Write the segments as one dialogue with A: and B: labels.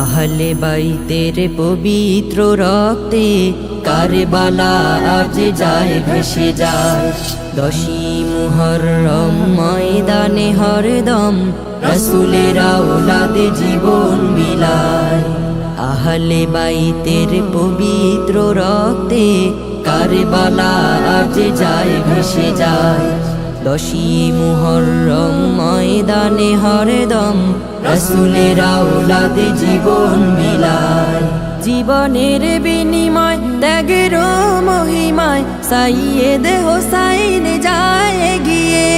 A: আহলে বাইতের পবিত্র রক্তে কারবালা আজ যায় ভেসে যায়। দশী মুহররম ময়দানে হরদম রসুলের আওলাদে জীবন বিলায় আহলে বাইতের পবিত্র রক্তে কারবালা আজ যায় ভেসে যায়। দশী মুহররম ময়দানে হরদম রসুলের আওলাদে জীবন বিলায় জীবনের বিনিময়, ত্যাগের মহিমায়, সাইয়েদ হোসাইন যায় গিয়ে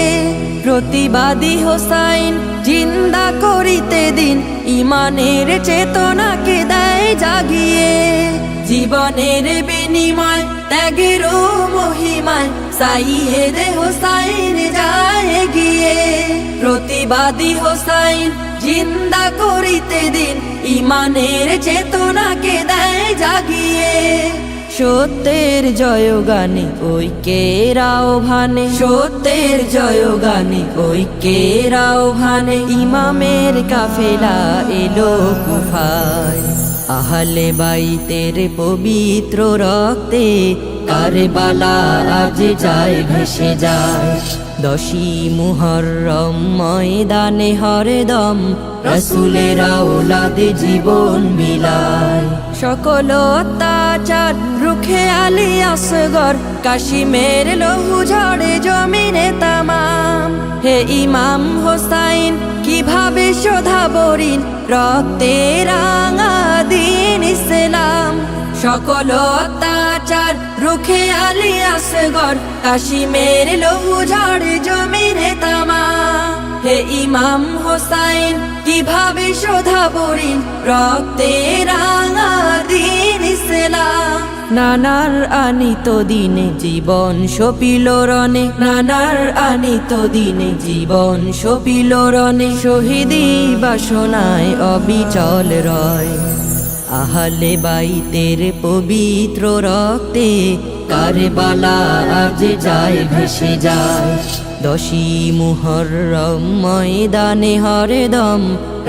A: প্রতিবাদী হোসাইন জিন্দা করিতে দিন, ইমানের চেতনাকে দেয় জাগিয়ে। জীবনের বিনিময়, ত্যাগের মহিমায় সাইয়েদ হোসাইন যায় গিয়ে প্রতিবাদী হোসাইন জিন্দা করিতে দিন ইমানের চেতনাকে দেয় জাগিয়ে সত্যের জয়গানে ঐক্যের আহ্বানে সত্যের জয়গানে ঐক্যের আহ্বানে ইমামের কাফেলা এলো কুফায় আহলে বাই বাইতের পবিত্র রক্তে কারবালা আজ যায় ভেসে যায়। দশী মুহররম ময়দানে হরদম, রসুলের আওলাদে জীবন বিলায় সকল অত্যাচার রুখে আলী আসগর, কাশিমের লহু ঝড়ে জমিনে তামাম। হে ইমাম হোসাইন কীভাবে শোধা বরিন রক্তের দিন ইসলাম। সকল অত্যাচার রুখে আলী আসগর, কাশিমের লহু ঝড় জমিনে তামা। হে ইমাম হোসাইন, কীভাবে শোধা বরিন রক্তের নানার আনিত দিনে জীবন সপিল রনে নানার আনিত দিনে জীবন সপিল রনে শহীদি বাসনায় অবিচল রয়। আহলে বাইতের পবিত্র রক্তে কারবালা আজ যায় ভেসে যায়। দশী মুহররম ময়দানে হরদম,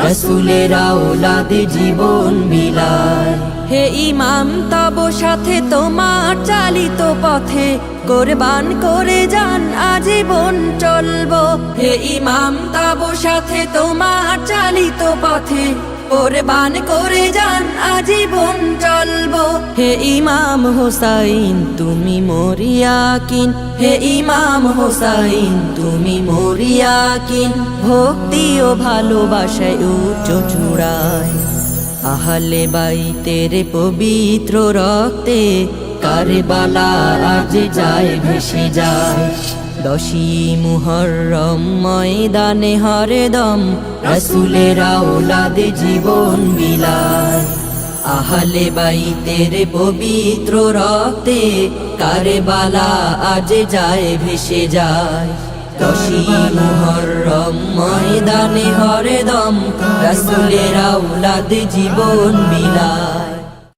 A: রসুলের আওলাদে জীবন বিলায় হে ইমাম, তব সাথে তোমার চালিত পথে কোরবান করে যান, আজীবন চলবো। হে ইমাম, তব সাথে তোমার চালিত পথে কোরবান করে যান, আজীবন চলবো। হে ইমাম হোসাইন, তুমি মরিয়া কিন হে ইমাম হোসাইন, তুমি মরিয়া কিন ভক্তি ও ভালোবাসায় উচ্চ চূড়ায়। আহলে বাইতের পবিত্র রক্তে কারবালা আজ যায় ভেসে যায়। দশী মুহররম ময়দানে হরদম। রসুলের আওলাদে জীবন বিলায় আহলে বাই বাইতের পবিত্র রক্তে কারবালা আজ যায় ভেসে যায়। দশী মুহররম ময়দানে হরদম, রসুলের আওলাদ জীবন বিলায়